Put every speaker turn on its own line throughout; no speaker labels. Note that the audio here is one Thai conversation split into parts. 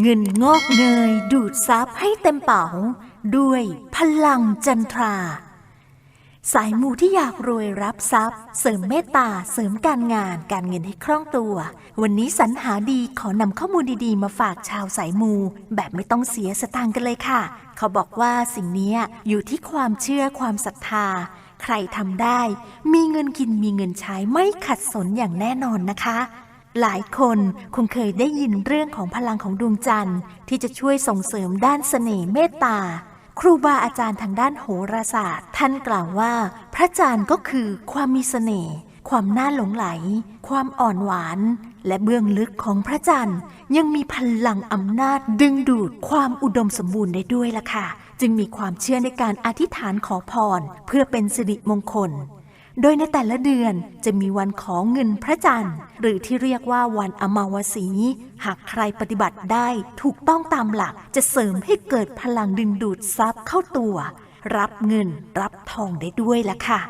เงินงอกเงยดูดซับให้เต็มเป๋า ด้วยพลังจันทรา สายมูที่อยากรวยรับทรัพย์ เสริมเมตตาเสริมการงานการเงินให้คล่องตัว วันนี้สรรหาดีขอนำข้อมูลดีๆ มาฝากชาวสายมู แบบไม่ต้องเสียสตางค์กันเลยค่ะ เขาบอกว่าสิ่งนี้อยู่ที่ความเชื่อความศรัทธา ใครทำได้ มีเงินกินมีเงินใช้ไม่ขัดสนอย่างแน่นอนนะคะ หลายคนคงเคยได้ยินเรื่องของพลังของดวงจันทร์ ที่จะช่วยส่งเสริมด้านเสน่ห์เมตตา ครูบาอาจารย์ทางด้านโหราศาสตร์ ท่านกล่าวว่า พระจันทร์ก็คือความมีเสน่ห์ ความน่าหลงไหล ความอ่อนหวาน และเบื้องลึกของพระจันทร์ ยังมีพลังอำนาจดึงดูดความอุดมสมบูรณ์ได้ด้วยล่ะค่ะ จึงมีความเชื่อในการอธิษฐานขอพร เพื่อเป็นสิริมงคล โดยในแต่ละเดือนจะมีวันของเงินพระจันทร์ หรือที่เรียกว่าวันอมาวสี หากใครปฏิบัติได้ถูกต้องตามหลักจะเสริมให้เกิดพลังดึงดูดทรัพย์เข้าตัว รับเงินรับทองได้ด้วยล่ะค่ะ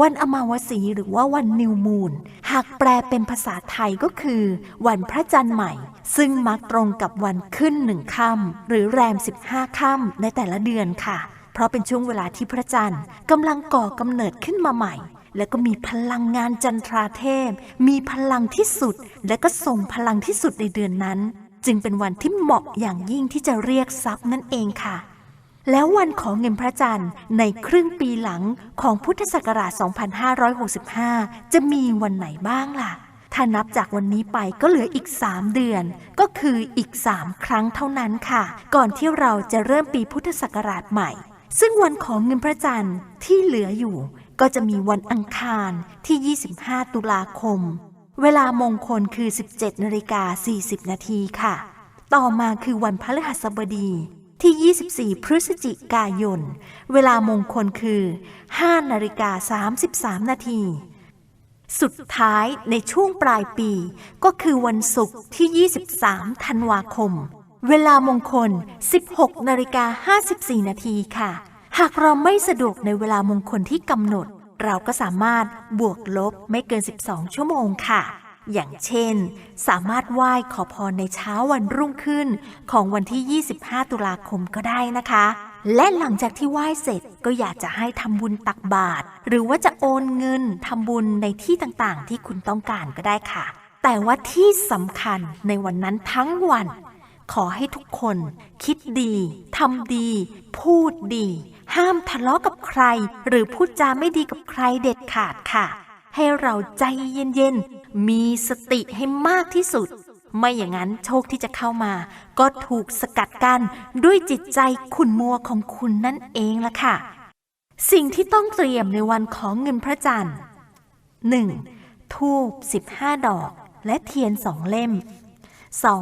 วันอมาวสีหรือว่าวันนิวมูนหากแปลเป็นภาษาไทยก็คือ วันพระจันทร์ใหม่ ซึ่งมักตรงกับวันขึ้นหนึ่งค่ำหรือแรม 15ค่ำในแต่ละเดือนค่ะ เพราะเป็นช่วงเวลาที่พระจันทร์กำลังก่อกำเนิดขึ้นมาใหม่ และก็มีพลังงานจันทราเทพ มีพลังที่สุด และก็ส่งพลังที่สุดในเดือนนั้น จึงเป็นวันที่เหมาะอย่างยิ่งที่จะเรียกทรัพย์นั่นเองค่ะ แล้ววันของเงินพระจันทร์ในครึ่งปีหลังของพุทธศักราช 2565 จะมีวันไหนบ้างล่ะ ถ้านับจากวันนี้ไปก็เหลืออีก 3 เดือน ก็คืออีก 3 ครั้งเท่านั้นค่ะ ก่อนที่เราจะเริ่มปีพุทธศักราชใหม่ซึ่งวันของเงินพระจันทร์ที่เหลืออยู่ ก็จะมีวันอังคารที่ 25 ตุลาคม เวลามงคลคือ 17นาฬิกา40 นาทีค่ะ ต่อมาคือวันพฤหัสบดีที่ 24 พฤศจิกายน เวลามงคลคือ 5 นาฬิกา 33 นาที สุดท้ายในช่วงปลายปี ก็คือวันศุกร์ที่ 23 ธันวาคม เวลามงคล 16 นาฬิกา 54 นาทีค่ะากเราไม่สะดวกในเวลามงคลที่กำหนด เราก็สามารถบวกลบไม่เกิน 12 ชั่วโมงค่ะ อย่างเช่น สามารถไหว้ขอพรในเช้าวันรุ่งขึ้น ของวันที่ 25 ตุลาคมก็ได้นะคะ และหลังจากที่ไหว้เสร็จก็อยากจะให้ทำบุญตักบาตรหรือว่าจะโอนเงินทำบุญในที่ต่างๆ ที่คุณต้องการก็ได้ค่ะ แต่ว่าที่สำคัญในวันนั้นทั้งวันขอให้ทุกคนคิดดี ทำดี พูดดี ห้ามทะเลาะกับใคร หรือพูดจาไม่ดีกับใครเด็ดขาดค่ะ ให้เราใจเย็นๆ มีสติให้มากที่สุด ไม่อย่างนั้นโชคที่จะเข้ามา ก็ถูกสกัดกั้นด้วยจิตใจขุ่นมัวของคุณนั่นเองละค่ะ สิ่งที่ต้องเตรียมในวันของเงินพระจันทร์ 1. ทูบ15 ดอก และเทียนสองเล่ม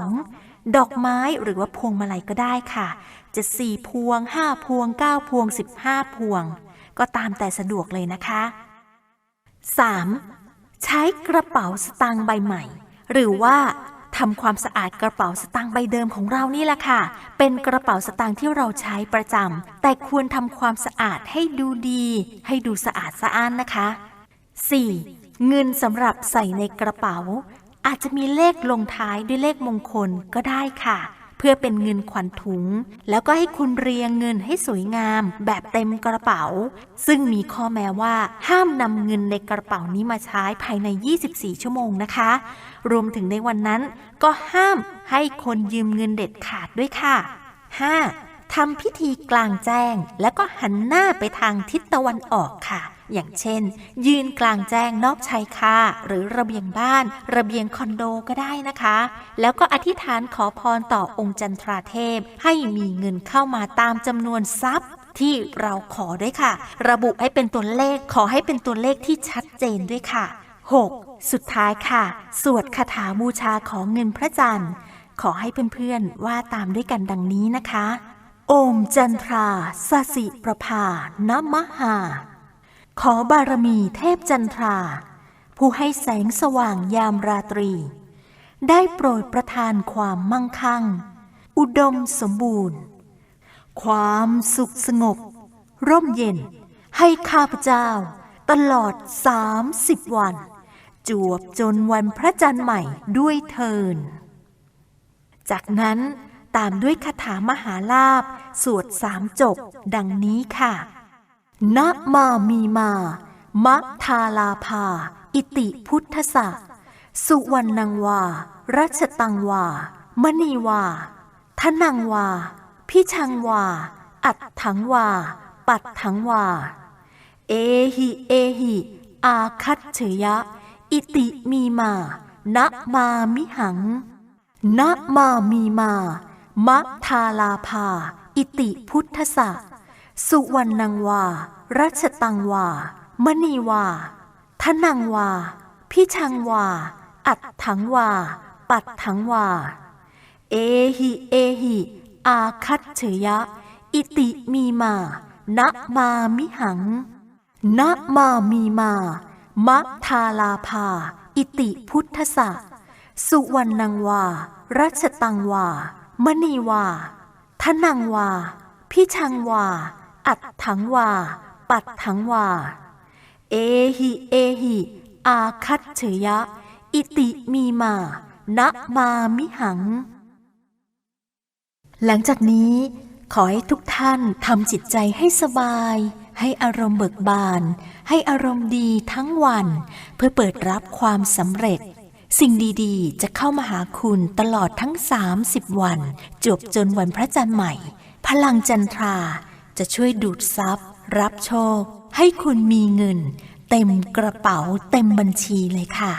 2. ดอกไม้หรือว่าพวงมาลัยก็ได้ค่ะ จะสี่พวง5พวง9พวง15พวง ก็ตามแต่สะดวกเลยนะคะ 3. ใช้กระเป๋าสตางค์ใบใหม่ หรือว่าทำความสะอาดกระเป๋าสตางค์ใบเดิมของเรานี่แหละค่ะ เป็นกระเป๋าสตางค์ที่เราใช้ประจำแต่ควรทำความสะอาดให้ดูดี ให้ดูสะอาดสะอ้านนะคะ 4. เงินสำหรับใส่ในกระเป๋า อาจจะมีเลขลงท้ายด้วยเลขมงคลก็ได้ค่ะ เพื่อเป็นเงินขวัญถุง แล้วก็ให้คุณเรียงเงินให้สวยงาม แบบเต็มกระเป๋า ซึ่งมีข้อแม้ว่าห้ามนำเงินในกระเป๋านี้มาใช้ภายใน 24 ชั่วโมงนะคะ รวมถึงในวันนั้นก็ห้ามให้คนยืมเงินเด็ดขาดด้วยค่ะ 5. ทำพิธีกลางแจ้ง แล้วก็หันหน้าไปทางทิศตะวันออกค่ะ อย่างเช่น ยืนกลางแจ้งนอกชายคาหรือระเบียงบ้าน ระเบียงคอนโดก็ได้นะคะ แล้วก็อธิษฐานขอพรต่อองค์จันทราเทพ ให้มีเงินเข้ามาตามจำนวนทรัพย์ที่เราขอด้วยค่ะ ระบุให้เป็นตัวเลขขอให้เป็นตัวเลขที่ชัดเจนด้วยค่ะ 6. สุดท้ายค่ะ สวดคาถาบูชาของเงินพระจันทร์ ขอให้เพื่อนๆว่าตามด้วยกันดังนี้นะคะ โอมจันทราสสิประภานมหา ขอบารมีเทพจันทรา ผู้ให้แสงสว่างยามราตรี ได้โปรดประทานความมั่งคั่ง อุดมสมบูรณ์ ความสุขสงบ ร่มเย็น ให้ข้าพเจ้า ตลอด30วัน จวบจนวันพระจันทร์ใหม่ด้วยเทิน จากนั้นตามด้วยคาถามหาลาบสวดสามจบดังนี้ค่ะ นะมามีมามะทาลาภา อิติพุทธะสุวรรณังวา รัชตังวา มณีวาทนังวา พิชังวา อัดถังวา ปัดถังวา เอหิเอหิ อาคัตเฉยะ อิติมีมานะมามิหังนะมามีมามะทาลาภา อิติพุทธะ สุวรรณังวา รัชตังวา มณีวา ทนังวา พิชังวา อัดถังวา ปัดถังวา เอหิ เอหิ อาคัตเฉยะ อิติมีมา นะมามิหัง นะมามีมา มะทาลาภา อิติพุทธะสุวรรณังวา รัชตังวา มณีวา ทนังวา พิชังวา อัดถังวา ปัดถังวา เอหิ เอหิ อาคัตเฉยะ อิติมีมานะมามิหัง หลังจากนี้ขอให้ทุกท่านทำจิตใจให้สบาย ให้อารมณ์เบิกบาน ให้อารมณ์ดีทั้งวัน เพื่อเปิดรับความสำเร็จ สิ่งดีๆ จะเข้ามาหาคุณตลอดทั้ง 30 วัน จบจนวันพระจันทร์ใหม่ พลังจันทรา จะช่วยดูดซับรับโชค ให้คุณมีเงิน เต็มกระเป๋าเต็มบัญชีเลยค่ะ